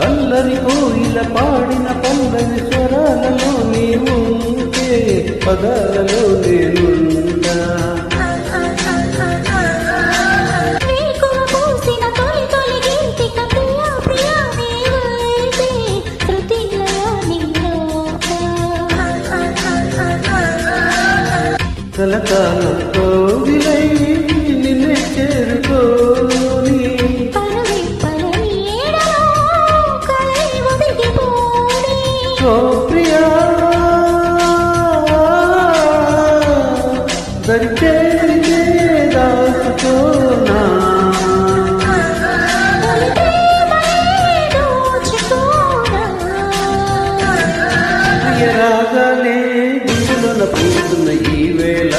అల్లరి కోయిల పాడిన పల్లవి స్వరాలలో నీవు పదాలలో నేనుంటా వేకువ పూసిన తొలి తొలి గీతిక ప్రియా ప్రియా నీవైతే శృతిలయ నీలోక కలకాలం కోవిలై నిన్నే చేరుకోని ఓ ప్రియా. దరిద్రే దాచుకోనా ప్రియరాగానే గుండెలో పూతున్న ఈ వేళ.